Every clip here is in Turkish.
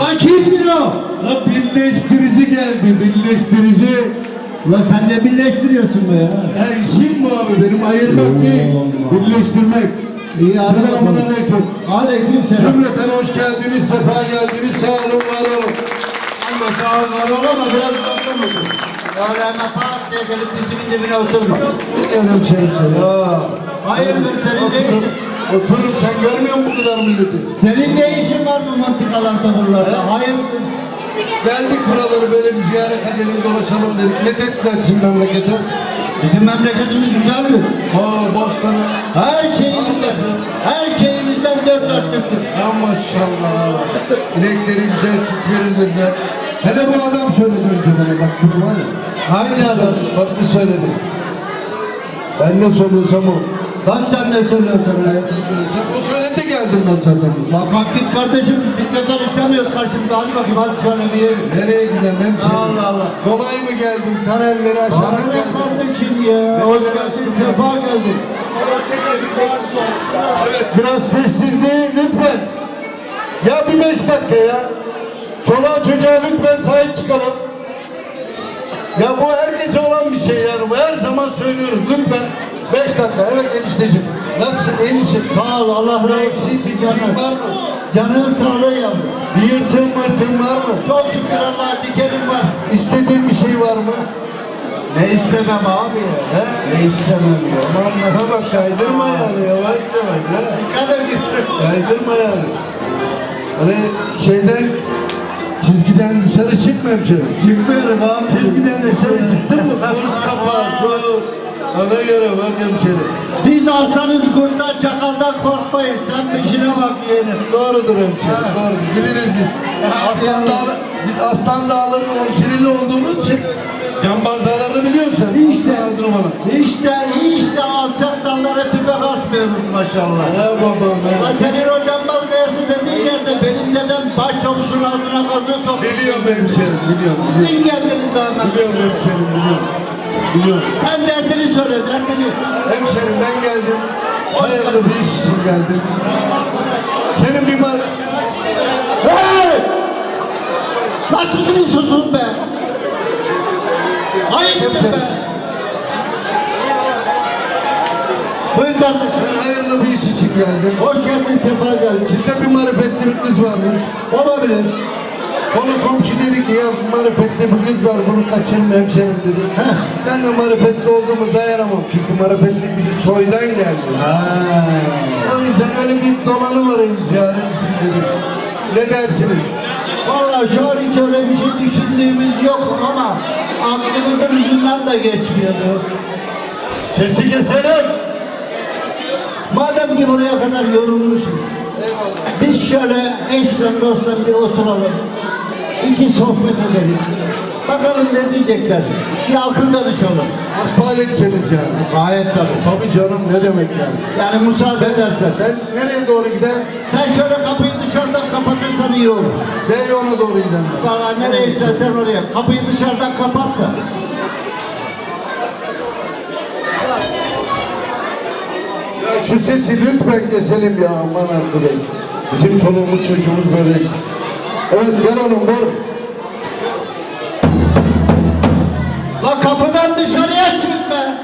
Lan kimdir o? Ha birleştirici geldi, birleştirici. Ulan sen ne birleştiriyorsun be ya? Ha işim bu abi, benim ayırmak değil, birleştirmek. İyi Selamun aleyküm. Aleyküm selam. Cümleten hoş geldiniz, sefa geldiniz, sağ olun, var olun. Ama sağ ol var ol ama biraz uzaktan hemen pat diye gelip dizimin dibine oturma. Geliyorum şeyim seni. Ya, hayırdır senin ne işin? Otururum, sen görmüyor musun bu kadar milleti? Senin ne işin var bu mantikalarda buralarda? Hayırdır? Geldik buraları böyle bir ziyaret edelim, dolaşalım dedik. Methetlensin memlekete. Bizim memleketimiz güzeldir. Aa, Bostan'a. Her şeyimizden, her şeyimizden dört dörtlüktür. Ya maşallah. İnekleri güzel süt verir dediler. Hele bu adam söyledi önce bana bak bunu var ya. Hangi adam? Bak bir söyledi. Ben ne soruyorsam o. Lan sen ne söylüyorsun? Ya? o söyledi geldim ben zaten. Bak kalk git kardeşim biz diktatör istemiyoruz karşımıza. Hadi bakayım hadi şöyle bir yere. Nereye gidem hemşerim? Allah Allah. Kolay mı geldim? Tanelleri aşağı Bana geldim. kardeşim ya? Hoş geldin, sefa geldin. Evet biraz sessizliği lütfen. Ya bir beş dakika ya. Çoluğa çocuğa lütfen sahip çıkalım. Ya bu herkese olan bir şey yani. Bu her zaman söylüyoruz lütfen. Beş dakika. Evet enişteciğim. Nasılsın? iyi misin? Sağ ol Allah razı olsun. Bir gideyim var mı? Canın sağlığı yavrum. Bir yırtığın mırtığın var mı? Çok şükür Allah'a dikenim var. İstediğin bir şey var mı? Ne istemem abi ya. He? Ne istemem ya. Aman bana bak kaydırma yani yavaş yavaş ha. Dikkat edin. Kaydırma yani. Hani şeyden çizgiden dışarı çıkma hemşerim. Çıkmıyorum abi. Çizgiden dışarı çıktın mı? Ona göre bak hemşerim. Biz alsanız kurttan çakaldan korkmayız. Sen peşine bak yeğenim. Doğrudur hemşerim. Doğrudur. Biliriz biz. Aslan Dağlı, biz Aslan Dağları'nın hemşireli olduğumuz için cambazlarını biliyorsun. İşte, bana. işte, işte alçak dallara tüpe basmıyoruz maşallah. He babam he. senin o cambaz kayası dediğin yerde benim dedem başçavuşun ağzına kazığı soktu. Biliyorum hemşerim. Biliyorum. Biliyorum. Dün geldiniz daha hemen. Biliyorum hemşerim. Biliyorum. Biliyorum. Sen derdini söyle, derdini. Hemşerim ben geldim. Hayırlı bir iş için geldim. Senin bir mal... Hey! Lan susun bir susun be. Ayıptır be. Buyur kardeşim. Ben hayırlı bir iş için geldim. Hoş geldin, sefa geldin. Sizde bir marifetli bir kız varmış. Olabilir. Konu komşu dedi ki ya bu marifetli bir kız var bunu kaçırma hemşerim dedi. Heh. Ben de marifetli olduğumu dayanamam. Çünkü marifetli bizim soydan geldi. Ha. O yüzden öyle bir dolanı varayım ziyaret için dedim. Ne dersiniz? Vallahi şu an hiç öyle bir şey düşündüğümüz yok ama aklımızın ucundan da geçmiyordu. Sesi keselim. Madem ki buraya kadar yorulmuşum, Eyvallah. biz şöyle eşle dostla bir oturalım, iki sohbet edelim. Bakalım ne diyecekler. Bir akıl danışalım. Asfal edeceğiz yani. Gayet tabii. Tabii canım ne demek yani. Yani müsaade edersen. Ben nereye doğru gidem? Sen şöyle kapıyı dışarıdan kapatırsan iyi olur. D yoluna doğru gidem ben. Valla nereye istersen oraya. Kapıyı dışarıdan kapat da. Ya şu sesi lütfen keselim ya aman arkadaş. Bizim çoluğumuz çocuğumuz böyle. Evet gel oğlum vur. La kapıdan dışarıya çık be.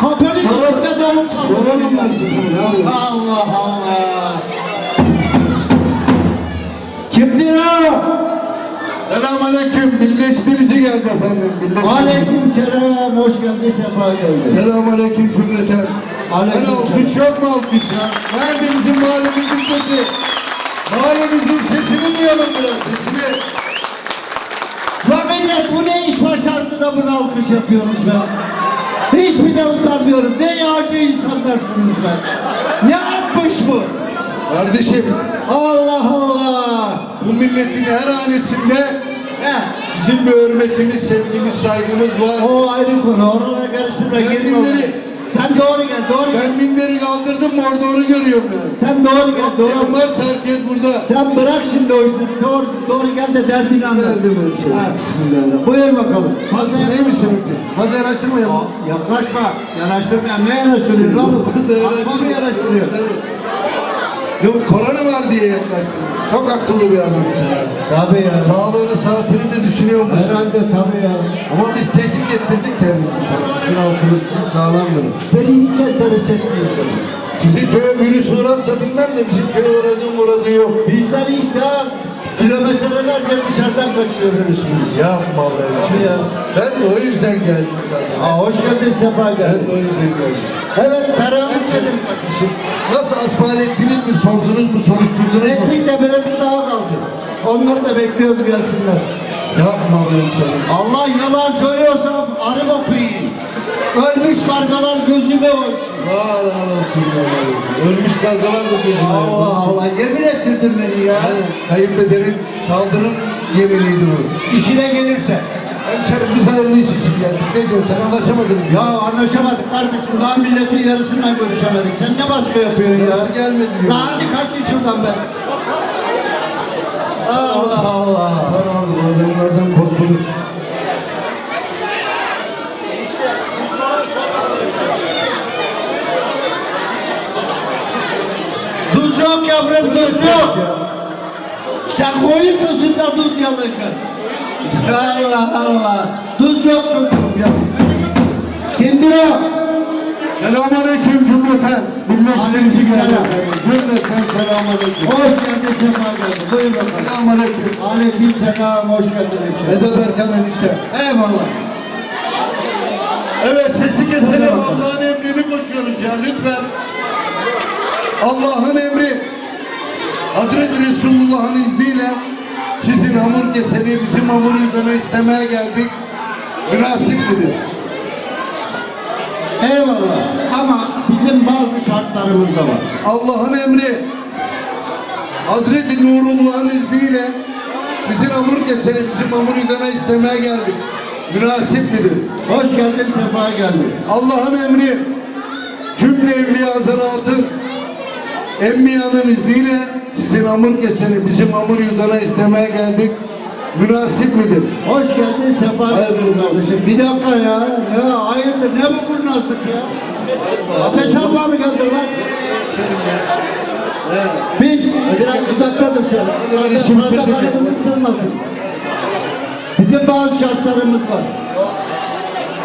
Kapının üstünde dolup Soralım ben size ya. Allah Allah. Kimdir o? Selamünaleyküm. Birleştirici geldi efendim. Birleştirici. Aleyküm selam. Hoş geldin. Sefa geldin. Selamünaleyküm cümleten. Aleyküm Ben alkış yok mu alkış ya? Nerede bizim mahallemizin sesi? Mahallemizin sesini duyalım biraz sesini. Millet bu ne iş başardı da bunu alkış yapıyoruz be. Hiç mi de utanmıyoruz. Ne yağcı insanlarsınız be. Ne yapmış bu? Kardeşim Allah Allah. bu milletin her hanesinde He. bizim bir hürmetimiz, sevgimiz, saygımız var. O ayrı konu. Oralara karıştırma. Oraya. Sen doğru gel. Doğru gel. Ben minberi kaldırdım mı orada onu görüyorum yani. Sen doğru gel. Doğru. Doğru. varsa herkes burada. Sen bırak şimdi o işleri. Doğru, doğru gel de derdini anlat. Geldim hemşerim. Ha. Bismillahirrahmanirrahim. Buyur bakalım. Nasılsın iyi misin? Hadi araştırma ya. Aa, Yaklaşma. Yanaştırma. Ne yanaştırıyor? Hadi Atma mı yanaştırıyor? Yok korona var diye yaklaştırmış. Çok akıllı bir adam sen. Tabii ya. Sağlığını, saatini de düşünüyormuş. Herhalde tabii ya. Ama biz tehdit ettirdik kendimizi. Bütün halkımız sağlamdır. Beni hiç enteres etmiyor. Sizin köye virüs uğrarsa bilmem de bizim köye uğradı uğradı yok. Bizler işte kilometrelerce dışarıdan kaçıyor virüsümüz. Yapma be. Tabii ya. Ben de o yüzden geldim zaten. Aa, hoş geldin Sefa Ben geldin. de o yüzden geldim. Evet beraber gelin kardeşim. Nasıl asfalt ettiniz mi, sordunuz mu, soruşturdunuz mu? Ettik de biraz daha kaldı. Onları da bekliyoruz gelsinler. Yapma be canım. Allah yalan söylüyorsam kargalar gözüme olsun. Var olsun olsun. Ölmüş kargalar da gözüme Allah Allah yemin ettirdin beni ya. Yani kayınpederin saldırın yeminiydi bu. İşine gelirse. Hemşerim biz hayırlı iş için geldik. Ne diyorsun sen anlaşamadın mı? Ya anlaşamadık kardeşim. Daha milletin yarısından görüşemedik. Sen ne baskı yapıyorsun ya? Nasıl gelmedi diyor. Daha hadi kaç şuradan be. Allah Allah. Abi bu adamlardan korkulur. Tuz yok yavrum tuz ses yok. Sen koyun musun da tuz yalayacaksın? Allah Allah. Tuz yok çocuğum ya. Kimdir o? Selamünaleyküm cümleten. Geldi. Aleykümselam. Cümleten selamünaleyküm. Hoş geldin Sefa geldin. Buyur bakalım. Selamünaleyküm. Aleyküm selam. Hoş geldin hemşehrim. Ede Berkan enişte. Eyvallah. Evet sesi keselim Allah'ın emrini koşuyoruz ya lütfen. Allah'ın emri. Hazreti Resulullah'ın izniyle sizin hamur keseni bizim hamur yudana istemeye geldik. Münasip midir? Eyvallah. Ama bizim bazı şartlarımız da var. Allah'ın emri. Hazreti Nurullah'ın izniyle sizin hamur keseni bizim hamur yudana istemeye geldik. Münasip midir? Hoş geldin, sefa geldin. Allah'ın emri cümle evliya zaratın emmiyanın izniyle sizin hamur keseni bizim hamur yudana istemeye geldik. Münasip midir? Hoş geldin, sefa olsun. kardeşim. Bir dakika ya. Ya hayırdır, ne bu kurnazlık ya? Ateş alma mı geldin lan? Biz biraz uzakta dur şöyle. Fazla kanımızı ısırmasın. Bizim bazı şartlarımız var.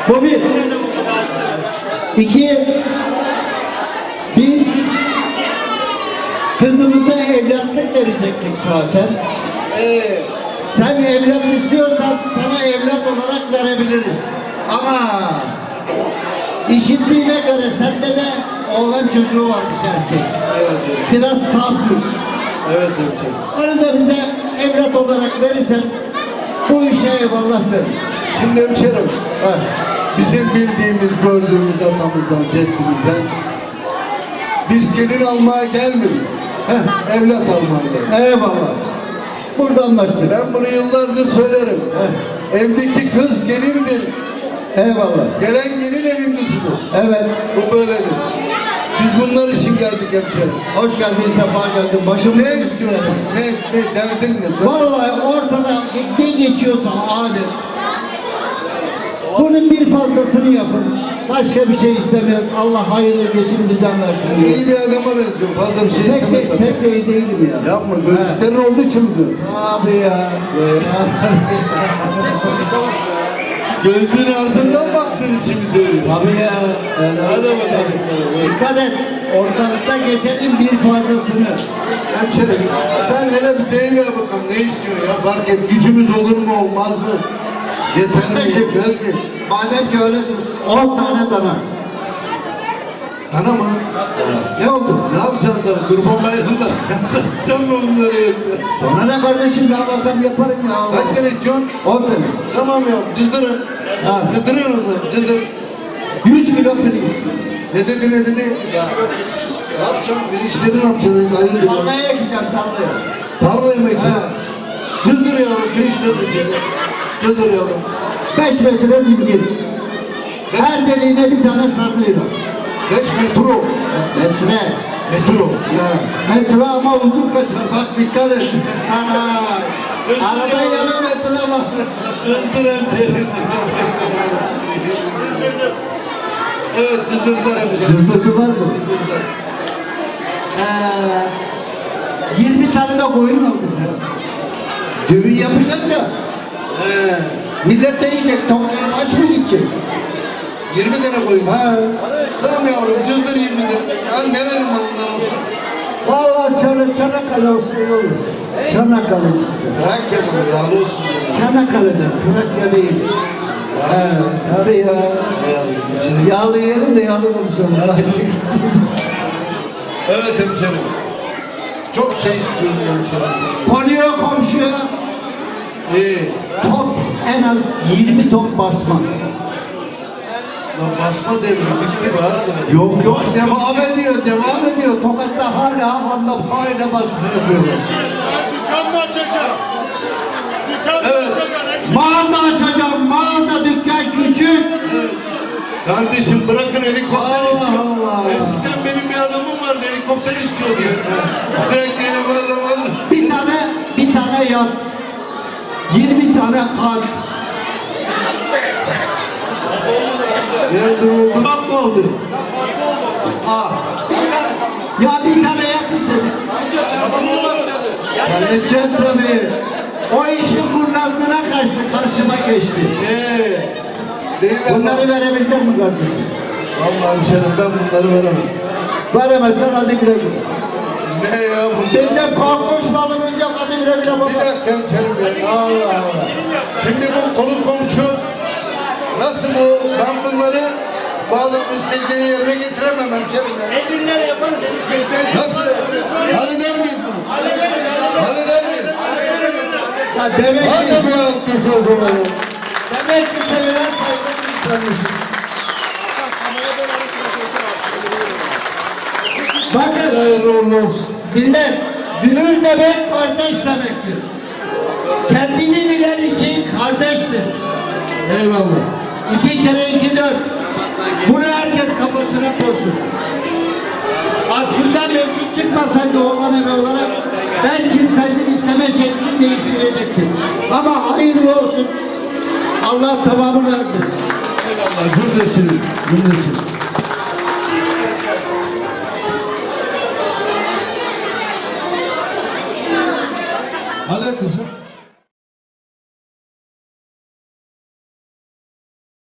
Bu bir. İki. Biz kızımıza evlatlık verecektik zaten. Ee, Sen evlat istiyorsan sana evlat olarak verebiliriz. Ama işittiğime göre sende de oğlan çocuğu varmış erkek. evet, evet, Biraz safmış. evet, evet. Onu da bize evlat olarak verirsen bu işe eyvallah deriz. Şimdi hemşerim, Ha. bizim bildiğimiz, gördüğümüz atamızdan, ceddimizden biz gelin almaya gelmedik. Heh. Evlat almaya geldik. Eyvallah. Burada anlaştık. Ben bunu yıllardır söylerim. Heh. Evdeki kız gelindir. Eyvallah. Gelen gelin evin kızıdır. Evet. Bu böyledir. Biz bunlar için geldik hemşerim. Hoş geldin, sefa geldin. Başımız Ne istiyorsun? Ne, ne derdin ne? Vallahi ortada ne geçiyorsa adet. Bunun bir fazlasını yapın. Başka bir şey istemiyoruz. Allah hayırlı geçim düzen versin diye. İyi bir adama benziyorsun. Fazla bir şey Pek istemez zaten. pek de iyi değilim ya. Yapma. Gözlüklerin olduğu için mi diyor? Abi ya. Gözlerin ardından baktığın için mi söylüyor? Abi ya. Hadi bakalım. Dikkat et. Ortalıkta geçenin bir fazlasını. Hemşerim sen hele bir deyiver bakalım ne istiyor ya fark et gücümüz olur mu olmaz mı? Yeter mi Kardeşim. yetmez mi? Madem ki öyle dursun. 10 tane dana. Dana mı? Ne oldu? Ne yapacaksın da kurban bayramında? Satacağım mı bunları? Sonra ne kardeşim ne yaparsam yaparım ya. Kaç tane istiyorsun? 10 tane. Tamam ya cızdırın. Ha. Cızdırıyoruz da cızdır. 100 kilo pirinç. Ne dedi ne dedi? Ne yapacaksın? Bir işleri ne yapacaksın? Hayırdır ya? Tarlaya ekeceğim tarlaya. Tarlayı mı ekeceksin? Ha. Cızdır yavrum pirinçleri de Cızdır yavrum. 5 metre zincir. Her deliğine bir tane sarılıyor. 5 metro. Metre. Metro. Ya, metre ama uzun kaçar. Bak dikkat et. Ana. Arada yarım metre var. Cızdır hemşerim. Evet cızdırdılar hemşerim. Cızdıktılar mı? Cızdırdılar. Ee, 20 tane de koyun aldı. Düğün yapacağız ya. He. Millet de yiyecek. Toklarım aç mı gidecek? 20 tane koyun. Ha. Tamam yavrum cızdır 20 lira. Ya nerenin malından olsun? Vallahi Çana, Çanakkale olsa iyi olur. Çanakkale. Trakya mı? Yağlı olsun. Çanakkale'de, Trakya değil. Ha, tabii ya. Yağlı yerim de yağlı konuşalım. Evet hemşerim. Çok şey istiyorum hemşerim. Konuyor komşuya İyi. top en az 20 top basma. Lan basma devri bitti mi arkadaş? Yok yok devam ediyor, devam ediyor. Tokat'ta hala Van'da faile baskı yapıyorlar. Dükkan mı açacağım? Dükkan mı Evet. açacağım? Mağaza açacağım, mağaza dükkan küçük. Kardeşim bırakın helikopter Allah istiyor. Allah. Eskiden benim bir adamım vardı helikopter istiyordu. Bırak yeni bu adam alsın. Bir tane, bir tane yat. 20 tane kan. Nerede oldu? Bak ne oldu? Aa. Ya bir tane yat istedim. Halledeceğim tabii. O işin kurnazlığına kaçtı, karşıma geçti. Değil mi? Bunları verebilecek mi kardeşim? Vallahi hemşerim ben bunları veremem. Veremezsen hadi güle güle. Ne ya bu? Korkmuş malımız yok hadi güle Bir baba. dakika hemşerim ya. Allah Allah. Şimdi bu konu komşu nasıl bu? Ben bunları bağlı müstekleri yerine getiremem hemşerim ya. Elbinleri yaparız enişte. Nasıl? Halleder miyiz bunu? Halleder miyiz? Ya demek ki, Hadi bir alkış o zaman. demek ki sevilen saygı insanmışız. Bakın Hayırlı uğurlu olsun. Millet, gönül demek kardeş demektir. Kendini bilen için kardeştir. Eyvallah. İki kere iki dört. Bunu herkes kafasına koysun. Aslında mesut çıkmasaydı oğlan evi olarak ben çıksaydım isteme şeklini değiştirecektim. Ama hayırlı olsun. Allah tamamını erdirsin. Eyvallah. Cümlesini. Cümlesini.